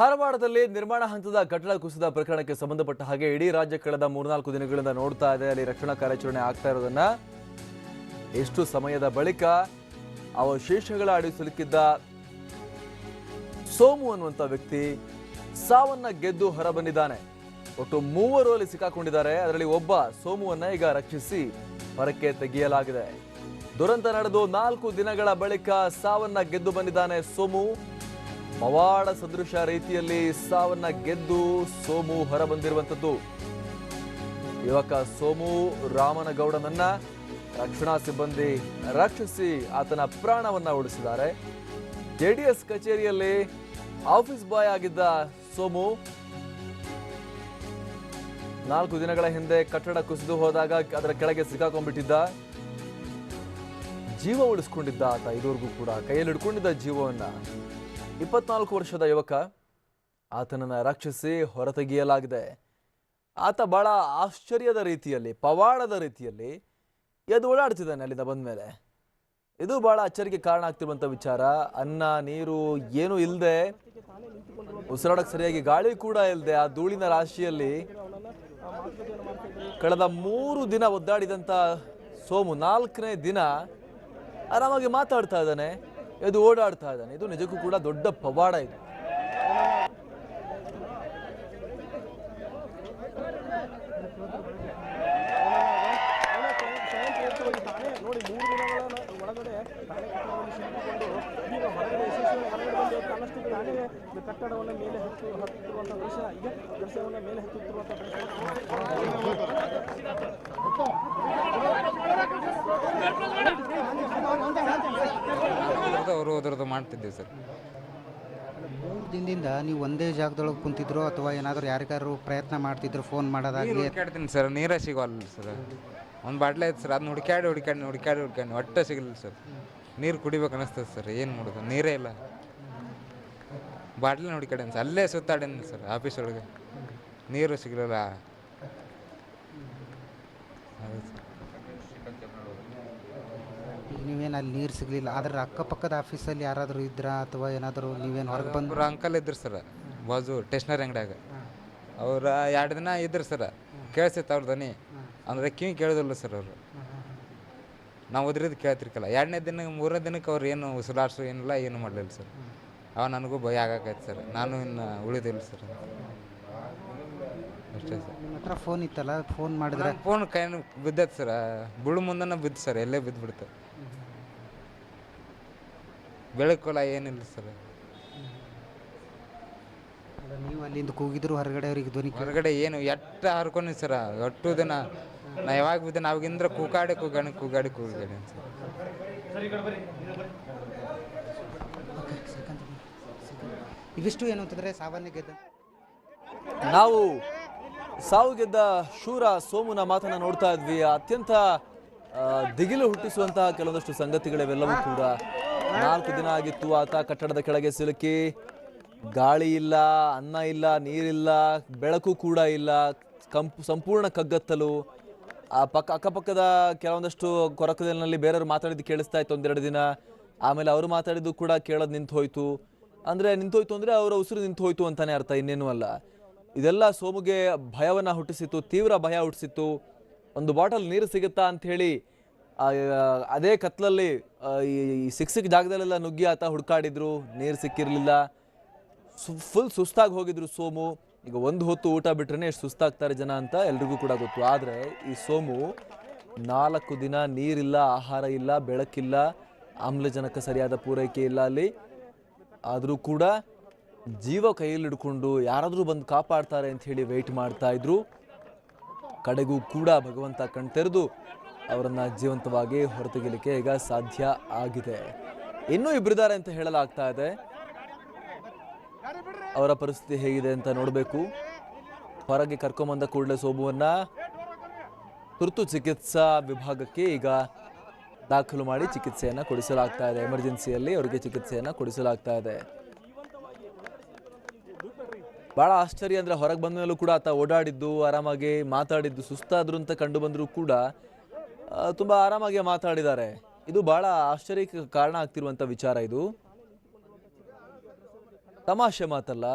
ಧಾರವಾಡದಲ್ಲಿ ನಿರ್ಮಾಣ ಹಂತದ ಕಟ್ಟಡ ಕುಸಿದ ಪ್ರಕರಣಕ್ಕೆ ಸಂಬಂಧಪಟ್ಟ ಹಾಗೆ ಇಡೀ ರಾಜ್ಯ ಕಳೆದ ಮೂರ್ನಾಲ್ಕು ದಿನಗಳಿಂದ ನೋಡ್ತಾ ಇದೆ. ಅಲ್ಲಿ ರಕ್ಷಣಾ ಕಾರ್ಯಾಚರಣೆ ಆಗ್ತಾ ಇರೋದನ್ನ ಎಷ್ಟು ಸಮಯದ ಬಳಿಕ ಅವಶೇಷಗಳ ಅಡಿ ಸಿಲುಕಿದ್ದ ಸೋಮು ಅನ್ನುವಂಥ ವ್ಯಕ್ತಿ ಸಾವನ್ನ ಗೆದ್ದು ಹೊರಬಂದಿದ್ದಾನೆ. ಒಟ್ಟು ಮೂವರು ಅಲ್ಲಿ ಸಿಕ್ಕಾಕೊಂಡಿದ್ದಾರೆ. ಅದರಲ್ಲಿ ಒಬ್ಬ ಸೋಮುವನ್ನ ಈಗ ರಕ್ಷಿಸಿ ಹೊರಕ್ಕೆ ತೆಗೆಯಲಾಗಿದೆ. ದುರಂತ ನಡೆದು ನಾಲ್ಕು ದಿನಗಳ ಬಳಿಕ ಸಾವನ್ನ ಗೆದ್ದು ಬಂದಿದ್ದಾನೆ ಸೋಮು. ಪವಾಡ ಸದೃಶ ರೀತಿಯಲ್ಲಿ ಸಾವನ್ನ ಗೆದ್ದು ಸೋಮು ಹೊರಬಂದಿರುವಂಥದ್ದು. ಯುವಕ ಸೋಮು ರಾಮನಗೌಡನನ್ನ ರಕ್ಷಣಾ ಸಿಬ್ಬಂದಿ ರಕ್ಷಿಸಿ ಆತನ ಪ್ರಾಣವನ್ನ ಉಳಿಸಿದ್ದಾರೆ. ಜೆಡಿಎಸ್ ಕಚೇರಿಯಲ್ಲಿ ಆಫೀಸ್ ಬಾಯ್ ಆಗಿದ್ದ ಸೋಮು ನಾಲ್ಕು ದಿನಗಳ ಹಿಂದೆ ಕಟ್ಟಡ ಕುಸಿದು ಹೋದಾಗ ಅದರ ಕೆಳಗೆ ಸಿಕ್ಕಾಕೊಂಡ್ಬಿಟ್ಟಿದ್ದ. ಜೀವ ಉಳಿಸ್ಕೊಂಡಿದ್ದ ಆತ, ಇದುವರೆಗೂ ಕೂಡ ಕೈಯಲ್ಲಿ ಹಿಡ್ಕೊಂಡಿದ್ದ ಜೀವವನ್ನ. ಇಪ್ಪತ್ನಾಲ್ಕು ವರ್ಷದ ಯುವಕ ಆತನನ್ನು ರಕ್ಷಿಸಿ ಹೊರತೆಗೆಯಲಾಗಿದೆ. ಆತ ಬಹಳ ಆಶ್ಚರ್ಯದ ರೀತಿಯಲ್ಲಿ, ಪವಾಡದ ರೀತಿಯಲ್ಲಿ ಎದ್ದು ಓಡಾಡ್ತಿದ್ದಾನೆ ಅಲ್ಲಿಂದ ಬಂದ ಮೇಲೆ ಇದು ಬಹಳ ಅಚ್ಚರಿಗೆ ಕಾರಣ ಆಗ್ತಿರುವಂಥ ವಿಚಾರ. ಅನ್ನ, ನೀರು ಏನು ಇಲ್ಲದೆ ಉಸಿರಾಡಕ್ಕೆ ಸರಿಯಾಗಿ ಗಾಳಿ ಕೂಡ ಇಲ್ಲದೆ ಆ ಧೂಳಿನ ರಾಶಿಯಲ್ಲಿ ಕಳೆದ ಮೂರು ದಿನ ಒದ್ದಾಡಿದಂಥ ಸೋಮು ನಾಲ್ಕನೇ ದಿನ ಆರಾಮಾಗಿ ಮಾತಾಡ್ತಾ ಇದ್ದಾನೆ. ಇದು ಓಡಾಡ್ತಾ ಇದ್ದಾನೆ. ಇದು ನಿಜಕ್ಕೂ ಕೂಡ ದೊಡ್ಡ ಪವಾಡ ಇದು. ಕಟ್ಟಡವನ್ನು ಮೇಲೆ ಹತ್ತು ಹತ್ತಿರುವಂಥ ದೃಶ್ಯ ಈಗ ದೃಶ್ಯವನ್ನು ಮೇಲೆ ಹತ್ತುತ್ತಿರುವಂಥ ದೃಶ್ಯ ಮಾಡ್ತಿದ್ದೀವಿ ಸರ್. ಮೂರು ದಿನದಿಂದ ನೀವು ಒಂದೇ ಜಾಗದೊಳಗೆ ಕುಂತಿದ್ರು ಅಥವಾ ಏನಾದರೂ ಯಾರಿಗಾದ್ರು ಪ್ರಯತ್ನ ಮಾಡ್ತಿದ್ರು ಫೋನ್ ಮಾಡೋದಾಗಿ ಮಾಡೋದಾಗಲಿ ಹುಡುಕಾಡ್ತೀನಿ ಸರ್ ನೀರೇ ಸಿಗೋಲ್ಲ ಸರ್. ಒಂದು ಬಾಟ್ಲೆ ಐತೆ ಸರ್ ಅದನ್ನ ಹುಡುಕಾಡಿ ಹುಡುಕಾಡಿ ಹುಡುಕಾಡಿ ಹುಡುಕಾಡಿ ಒಟ್ಟೆ ಸಿಗಲಿಲ್ಲ ಸರ್. ನೀರು ಕುಡಿಬೇಕು ಅನಿಸ್ತದೆ ಸರ್ ಏನು ಮಾಡೋದು? ನೀರೇ ಇಲ್ಲ. ಬಾಟ್ಲಿನ ಹುಡುಕಾಡೀನಿ ಸರ್ ಅಲ್ಲೇ ಸುತ್ತಾಡೇನು ಸರ್ ಆಫೀಸ್ ಒಳಗೆ. ನೀರು ಸಿಗಲಿಲ್ಲ. ಸರ್ ಅಲ್ಲಿ ನೀರು ಸಿಗಲಿಲ್ಲ. ಆದ್ರೆ ಅಕ್ಕಪಕ್ಕದ ಆಫೀಸಲ್ಲಿ ಯಾರಾದರೂ ಇದ್ರಾ ಅಥವಾ ಏನಾದರೂ ನೀವೇನು ಹೊರಗೆ ಬಂದು ಅಂಕಲ್ ಇದ್ರು ಸರ್ ಬಾಜು ಟೇಷ್ನರಿ ಅಂಗಡಿಯಾಗ. ಅವ್ರ ಎರಡು ದಿನ ಇದ್ರು ಸರ್ ಕೇಳಿಸಿತ್ತು ಅವ್ರ ಧ್ವನಿ. ಅಂದರೆ ಕಿವಿ ಕೇಳೋದಿಲ್ಲ ಸರ್ ಅವರು. ನಾವು ಓದಿರೋದು ಕೇಳ್ತಿರ್ಕಲ್ಲ. ಎರಡನೇ ದಿನ ಮೂರನೇ ದಿನಕ್ಕೆ ಅವ್ರು ಏನು ಉಸಿರಾಡ್ಸು ಏನಿಲ್ಲ ಏನು ಮಾಡಲಿಲ್ಲ ಸರ್ ಅವ ನನಗೂ ಭಯ ಆಗಾಕೈತೆ ಸರ್ ನಾನು ಇನ್ನು ಉಳಿದಿಲ್ಲ ಸರ್ ಅಷ್ಟೇ ಸರ್ ನಿಮ್ಮ ಹತ್ರ ಫೋನ್ ಇತ್ತಲ್ಲ ಫೋನ್ ಮಾಡಿದ್ರೆ ಫೋನ್ ಕೈ ಬಿದ್ದೈತೆ ಸರ್ ಬುಳು ಮುಂದನ ಬಿದ್ದು ಸರ್ ಎಲ್ಲೇ ಬಿದ್ದು ಬಿಡ್ತು ಬೆಳಕಲ್ಲ ಏನಿಲ್ಲ ಸರ್. ಅಲ್ಲ, ನೀವು ಅಲ್ಲಿಂದ ಕೂಗಿದ್ರು ಹೊರಗಡೆ ಅವ್ರಿಗೆ ಧ್ವನಿ ಕೇಳಿ. ಹೊರಗಡೆ ಏನು ಎಟ್ಟ ಹರ್ಕೊಂಡಿ ಸರ ಒಟ್ಟು ದಿನ. ನಾ ಯಾವಾಗ ಬಿದ್ದೆ ನಾವಾಗಿಂದ್ರ ಕೂಗಾಡಿ ಕೂಗಾಡಿ ಕೂಗಾಡಿ ಕೂಗಾಡಿ ಅಂತ ಇವಿಷ್ಟು ಏನು ಅಂತಂದ್ರೆ ಸಾಮಾನ್ಯ ಗೆದ್ದ ನಾವು ಸಾವು ಗೆದ್ದ ಶೂರ ಸೋಮುನ ಮಾತನ್ನ ನೋಡ್ತಾ ಇದ್ವಿ. ಅತ್ಯಂತ ಆ, ದಿಗಿಲು ಹುಟ್ಟಿಸುವಂತಹ ಕೆಲವೊಂದಷ್ಟು ಸಂಗತಿಗಳಿವೆಲ್ಲವೂ ಕೂಡ ನಾಲ್ಕು ದಿನ ಆಗಿತ್ತು ಆತ ಕಟ್ಟಡದ ಕೆಳಗೆ ಸಿಲುಕಿ. ಗಾಳಿ ಇಲ್ಲ, ಅನ್ನ ಇಲ್ಲ, ನೀರಿಲ್ಲ, ಬೆಳಕು ಕೂಡ ಇಲ್ಲ. ಸಂಪೂರ್ಣ ಕಗ್ಗತ್ತಲು. ಆ ಪಕ್ಕ, ಅಕ್ಕಪಕ್ಕದ ಕೆಲವೊಂದಷ್ಟು ಕೊರಕದಲ್ಲಿ ಬೇರೆಯವ್ರು ಮಾತಾಡಿದ್ದು ಕೇಳಿಸ್ತಾ ಇತ್ತು ಒಂದೆರಡು ದಿನ. ಆಮೇಲೆ ಅವರು ಮಾತಾಡಿದ್ದು ಕೂಡ ಕೇಳೋದು ನಿಂತು ಹೋಯ್ತು ಅಂದ್ರೆ ನಿಂತು ಹೋಯ್ತು ಅಂದ್ರೆ ಅವರ ಉಸಿರು ನಿಂತು ಹೋಯ್ತು ಅಂತಾನೆ ಅರ್ಥ, ಇನ್ನೇನು ಅಲ್ಲ. ಇದೆಲ್ಲ ಸೋಮುಗೆ ಭಯವನ್ನ ಹುಟ್ಟಿಸಿತ್ತು, ತೀವ್ರ ಭಯ ಹುಟ್ಟಿಸಿತ್ತು. ಒಂದು ಬಾಟಲ್ ನೀರು ಸಿಗುತ್ತಾ ಅಂತ ಹೇಳಿ ಅದೇ ಕತ್ಲಲ್ಲಿ ಈ ಸಿಕ್ಕ ಸಿಕ್ ಜಾಗದಲ್ಲೆಲ್ಲ ನುಗ್ಗಿ ಆತ ಹುಡ್ಕಾಡಿದ್ರು, ನೀರು ಸಿಕ್ಕಿರ್ಲಿಲ್ಲ. ಫುಲ್ ಸುಸ್ತಾಗಿ ಹೋಗಿದ್ರು ಸೋಮು. ಈಗ ಒಂದು ಹೊತ್ತು ಊಟ ಬಿಟ್ರೆ ಎಷ್ಟು ಸುಸ್ತಾಗ್ತಾರೆ ಜನ ಅಂತ ಎಲ್ರಿಗೂ ಕೂಡ ಗೊತ್ತು. ಆದರೆ ಈ ಸೋಮು ನಾಲ್ಕು ದಿನ ನೀರಿಲ್ಲ, ಆಹಾರ ಇಲ್ಲ, ಬೆಳಕಿಲ್ಲ, ಆಮ್ಲಜನಕ ಸರಿಯಾದ ಪೂರೈಕೆ ಇಲ್ಲ ಅಲ್ಲಿ. ಆದರೂ ಕೂಡ ಜೀವ ಕೈಯಲ್ಲಿ ಹಿಡ್ಕೊಂಡು ಯಾರಾದರೂ ಬಂದು ಕಾಪಾಡ್ತಾರೆ ಅಂತ ಹೇಳಿ ವೆಯ್ಟ್ ಮಾಡ್ತಾ ಇದ್ರು. ಕಡೆಗೂ ಕೂಡ ಭಗವಂತ ಕಣ್ತೆರೆದು ಅವರನ್ನ ಜೀವಂತವಾಗಿ ಹೊರತೆಗಿಲಿಕ್ಕೆ ಈಗ ಸಾಧ್ಯ ಆಗಿದೆ. ಇನ್ನೂ ಇಬ್ಬರಿದ್ದಾರೆ ಅಂತ ಹೇಳಲಾಗ್ತಾ ಇದೆ. ಅವರ ಪರಿಸ್ಥಿತಿ ಹೇಗಿದೆ ಅಂತ ನೋಡಬೇಕು. ಹೊರಗೆ ಕರ್ಕೊಂಬಂದ ಕೂಡಲೇ ಸೋಬುವನ್ನ ತುರ್ತು ಚಿಕಿತ್ಸಾ ವಿಭಾಗಕ್ಕೆ ಈಗ ದಾಖಲು ಮಾಡಿ ಚಿಕಿತ್ಸೆಯನ್ನ ಕೊಡಿಸಲಾಗ್ತಾ ಇದೆ. ಎಮರ್ಜೆನ್ಸಿಯಲ್ಲಿ ಅವರಿಗೆ ಚಿಕಿತ್ಸೆಯನ್ನ ಕೊಡಿಸಲಾಗ್ತಾ ಇದೆ. ಬಹಳ ಆಶ್ಚರ್ಯ ಅಂದ್ರೆ ಹೊರಗೆ ಬಂದ ಮೇಲೂ ಕೂಡ ಆತ ಓಡಾಡಿದ್ದು, ಆರಾಮಾಗಿ ಮಾತಾಡಿದ್ದು, ಸುಸ್ತಾದ್ರು ಅಂತ ಕಂಡು ಬಂದರೂ ಕೂಡ ತುಂಬಾ ಆರಾಮಾಗಿ ಮಾತಾಡಿದ್ದಾರೆ. ಇದು ಬಹಳ ಆಶ್ಚರ್ಯಕ್ಕೆ ಕಾರಣ ಆಗ್ತಿರುವಂತ ವಿಚಾರ ಇದು. ತಮಾಷೆ ಮಾತಲ್ಲ,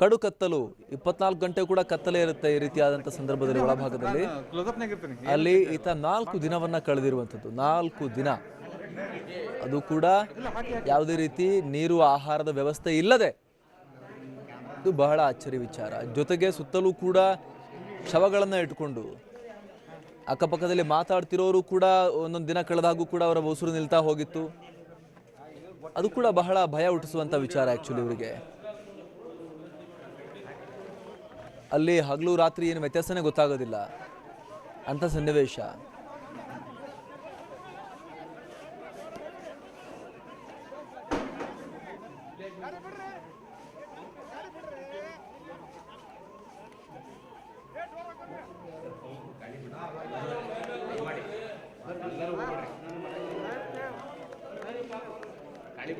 ಕಡು ಕತ್ತಲು, ಇಪ್ಪತ್ನಾಲ್ಕು ಗಂಟೆ ಕೂಡ ಕತ್ತಲೆ ಇರುತ್ತೆ ಈ ರೀತಿಯಾದಂಥ ಸಂದರ್ಭದಲ್ಲಿ ಒಳಭಾಗದಲ್ಲಿ. ಅಲ್ಲಿ ಈತ ನಾಲ್ಕು ದಿನವನ್ನ ಕಳೆದಿರುವಂತದ್ದು, ನಾಲ್ಕು ದಿನ. ಅದು ಕೂಡ ಯಾವುದೇ ರೀತಿ ನೀರು, ಆಹಾರದ ವ್ಯವಸ್ಥೆ ಇಲ್ಲದೆ. ಇದು ಬಹಳ ಅಚ್ಚರಿ ವಿಚಾರ. ಜೊತೆಗೆ ಸುತ್ತಲೂ ಕೂಡ ಶವಗಳನ್ನು ಇಟ್ಕೊಂಡು ಅಕ್ಕಪಕ್ಕದಲ್ಲಿ ಮಾತಾಡ್ತಿರೋರು ಕೂಡ ಒಂದೊಂದು ದಿನ ಕಳೆದಾಗೂ ಕೂಡ ಅವರ ಉಸಿರು ನಿಲ್ತಾ ಹೋಗಿತ್ತು. ಅದು ಕೂಡ ಬಹಳ ಭಯ ಹುಟ್ಟಿಸುವಂತ ವಿಚಾರ ಆಕ್ಚುಲಿ ಇವರಿಗೆ. ಅಲ್ಲಿ ಹಗಲು ರಾತ್ರಿ ಏನು ವ್ಯತ್ಯಾಸನೇ ಗೊತ್ತಾಗೋದಿಲ್ಲ. ಅಂತ ಸನ್ನಿವೇಶ.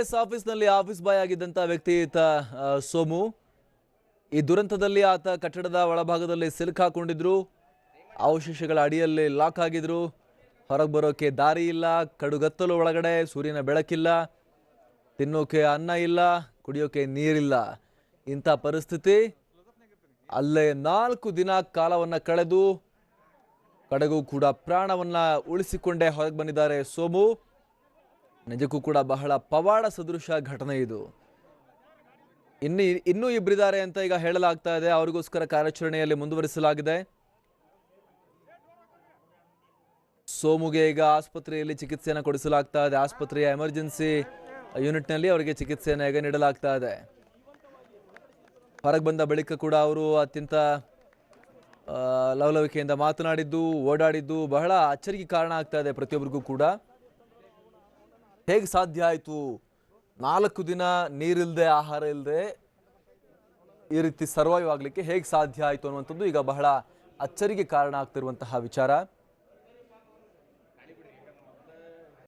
ಎಸ್ ಆಫೀಸ್ನಲ್ಲಿ ಆಫೀಸ್ ಬಾಯ್ ಆಗಿದ್ದಂಥ ವ್ಯಕ್ತಿ ಈತ ಸೋಮು. ಈ ದುರಂತದಲ್ಲಿ ಆತ ಕಟ್ಟಡದ ಒಳಭಾಗದಲ್ಲಿ ಸಿಲುಕಾಕೊಂಡಿದ್ರು ಅವಶೇಷಗಳ ಅಡಿಯಲ್ಲಿ ಲಾಕ್ ಆಗಿದ್ರು. ಹೊರಗೆ ಬರೋಕೆ ದಾರಿ ಇಲ್ಲ, ಕಡುಗತ್ತಲು ಒಳಗಡೆ, ಸೂರ್ಯನ ಬೆಳಕಿಲ್ಲ, ತಿನ್ನೋಕೆ ಅನ್ನ ಇಲ್ಲ, ಕುಡಿಯೋಕೆ ನೀರಿಲ್ಲ. ಇಂಥ ಪರಿಸ್ಥಿತಿ ಅಲ್ಲೇ ನಾಲ್ಕು ದಿನ ಕಾಲವನ್ನು ಕಳೆದು, ಕಡೆಗೂ ಕೂಡ ಪ್ರಾಣವನ್ನು ಉಳಿಸಿಕೊಂಡೇ ಹೊರಗೆ ಬಂದಿದ್ದಾರೆ ಸೋಮು. ನಿಜಕ್ಕೂ ಕೂಡ ಬಹಳ ಪವಾಡ ಸದೃಶ ಘಟನೆ ಇದು. ಇನ್ನು, ಇನ್ನೂ ಇಬ್ಬರಿದ್ದಾರೆ ಅಂತ ಈಗ ಹೇಳಲಾಗ್ತಾ ಇದೆ. ಅವರಿಗೋಸ್ಕರ ಕಾರ್ಯಾಚರಣೆಯಲ್ಲಿ ಮುಂದುವರಿಸಲಾಗಿದೆ. ಸೋಮುಗೆ ಈಗ ಆಸ್ಪತ್ರೆಯಲ್ಲಿ ಚಿಕಿತ್ಸೆಯನ್ನು ಕೊಡಿಸಲಾಗ್ತಾ ಇದೆ. ಆಸ್ಪತ್ರೆಯ ಎಮರ್ಜೆನ್ಸಿ ಯೂನಿಟ್ನಲ್ಲಿ ಅವರಿಗೆ ಚಿಕಿತ್ಸೆಯನ್ನು ಈಗ ನೀಡಲಾಗ್ತಾ ಇದೆ. ಹೊರಗೆ ಬಂದ ಬಳಿಕ ಕೂಡ ಅವರು ಅತ್ಯಂತ ಲವಲವಿಕೆಯಿಂದ ಮಾತನಾಡಿದ್ದು, ಓಡಾಡಿದ್ದು ಬಹಳ ಅಚ್ಚರಿಗೆ ಕಾರಣ ಆಗ್ತಾ ಇದೆ ಪ್ರತಿಯೊಬ್ಬರಿಗೂ ಕೂಡ. ಹೇಗೆ ಸಾಧ್ಯ ಆಯಿತು? ನಾಲ್ಕು ದಿನ ನೀರಿಲ್ಲದೆ ಆಹಾರ ಇಲ್ಲದೆ ಈ ರೀತಿ ಸರ್ವೈವ್ ಆಗಲಿಕ್ಕೆ ಹೇಗೆ ಸಾಧ್ಯ ಆಯಿತು ಅನ್ನುವಂಥದ್ದು ಈಗ ಬಹಳ ಅಚ್ಚರಿಗೆ ಕಾರಣ ಆಗ್ತಿರುವಂತಹ ವಿಚಾರ.